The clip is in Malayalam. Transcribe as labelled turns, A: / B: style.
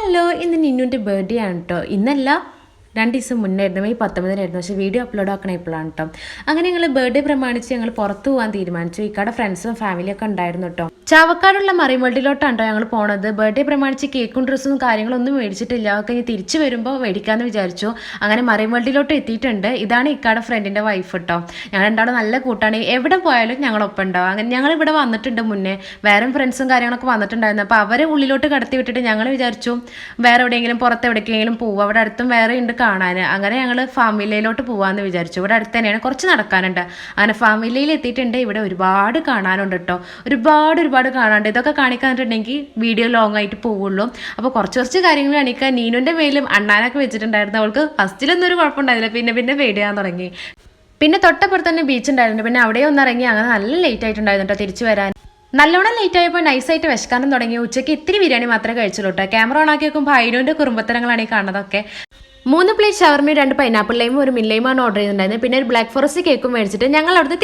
A: ഹലോ ഇന്ന് നിന്നുവിന്റെ ബർത്ത്ഡേ ആണ് കേട്ടോ ഇന്നല്ല രണ്ട് ദിവസം മുന്നായിരുന്നു. മെയ് പത്തൊമ്പതിനായിരുന്നു. പക്ഷേ വീഡിയോ അപ്ലോഡ് ആക്കണ ഇപ്പോഴാണ് കേട്ടോ അങ്ങനെ ഞങ്ങൾ ബർത്ത്ഡേ പ്രമാണിച്ച് ഞങ്ങൾ പുറത്ത് പോകാൻ തീരുമാനിച്ചു. ഇക്കാടെ ഫ്രണ്ട്സും ഫാമിലിയൊക്കെ ഉണ്ടായിരുന്നു കേട്ടോ ചാവക്കാടുള്ള മറിമൾട്ടിലോട്ടാണ് കേട്ടോ ഞങ്ങൾ പോണത്. ബർത്ത്ഡേ പ്രമാണിച്ച് കേക്കും ഡ്രസ്സും കാര്യങ്ങളൊന്നും മേടിച്ചിട്ടില്ല. അതൊക്കെ ഇനി തിരിച്ചു വരുമ്പോൾ മേടിക്കാമെന്ന് വിചാരിച്ചു. അങ്ങനെ മറിമൾട്ടിലോട്ട് എത്തിയിട്ടുണ്ട്. ഇതാണ് ഇക്കാടെ ഫ്രണ്ടിന്റെ വൈഫ് കേട്ടോ ഞങ്ങൾ രണ്ടാളും നല്ല കൂട്ടാണ്. എവിടെ പോയാലും ഞങ്ങളൊപ്പം ഉണ്ടാവും അങ്ങനെ ഞങ്ങൾ ഇവിടെ വന്നിട്ടുണ്ട് മുന്നേ. വേറെ ഫ്രണ്ട്സും കാര്യങ്ങളൊക്കെ വന്നിട്ടുണ്ടായിരുന്നു. അപ്പോൾ അവരെ ഉള്ളിലോട്ട് കടത്തി വിട്ടിട്ട് ഞങ്ങൾ വിചാരിച്ചു വേറെ എവിടെയെങ്കിലും പുറത്ത് എവിടേക്കെങ്കിലും പോവും. അവിടെ അടുത്തും വേറെ ഉണ്ട് കാണാൻ. അങ്ങനെ ഞങ്ങൾ ഫാമിലിയിലോട്ട് പോകാമെന്ന് വിചാരിച്ചു. ഇവിടെ അടുത്ത് തന്നെയാണ്. കുറച്ച് നടക്കാനുണ്ട്. അങ്ങനെ ഫാമിലിയിൽ എത്തിയിട്ടുണ്ട്. ഇവിടെ ഒരുപാട് കാണാനുണ്ട് കേട്ടോ ഒരുപാട് ഒരുപാട് കാണാനുണ്ട്. ഇതൊക്കെ കാണിക്കാന്നിട്ടുണ്ടെങ്കിൽ വീഡിയോ ലോങ് ആയിട്ട് പോവുള്ളൂ. അപ്പോൾ കുറച്ച് കുറച്ച് കാര്യങ്ങൾ കാണിക്കാൻ നീനുന്റെ മേലും അണ്ണാനൊക്കെ വെച്ചിട്ടുണ്ടായിരുന്നു. അവൾക്ക് ഫസ്റ്റിലൊന്നും ഒരു കുഴപ്പമുണ്ടായിരുന്നില്ല. പിന്നെ പിന്നെ പേടിയാൻ തുടങ്ങി. പിന്നെ തൊട്ടപ്പുറത്ത് തന്നെ ബീച്ച് ഉണ്ടായിരുന്നു. പിന്നെ അവിടെ ഒന്ന് ഇറങ്ങി. അങ്ങനെ നല്ല ലേറ്റ് ആയിട്ടുണ്ടായിരുന്നു കേട്ടോ തിരിച്ചു വരാൻ. നല്ലോണം ലേറ്റ് ആയപ്പോൾ നൈസായിട്ട് വിശക്കാനും തുടങ്ങി. ഉച്ചയ്ക്ക് ഇത്തിരി ബിരിയാണി മാത്രമേ കഴിച്ചുള്ളൂ കേട്ടോ ക്യാമറ ഓൺ ആക്കി നോക്കുമ്പോൾ ഹൈനുവിന്റെ കുറുമ്പത്തരങ്ങളാണ് ഈ കാണുന്നതൊക്കെ. മൂന്ന് പ്ലേറ്റ് ഷവർമയും രണ്ട് പൈനാപ്പിൾ ലൈമും ഒരു മില്ലയുമാണ് ഓർഡർ ചെയ്തിട്ടുണ്ടായിരുന്നത്. പിന്നെ ഒരു ബ്ലാക്ക് ഫോറസ്റ്റ് കേക്കും മേടിച്ചിട്ട് ഞങ്ങൾ അവിടുന്ന്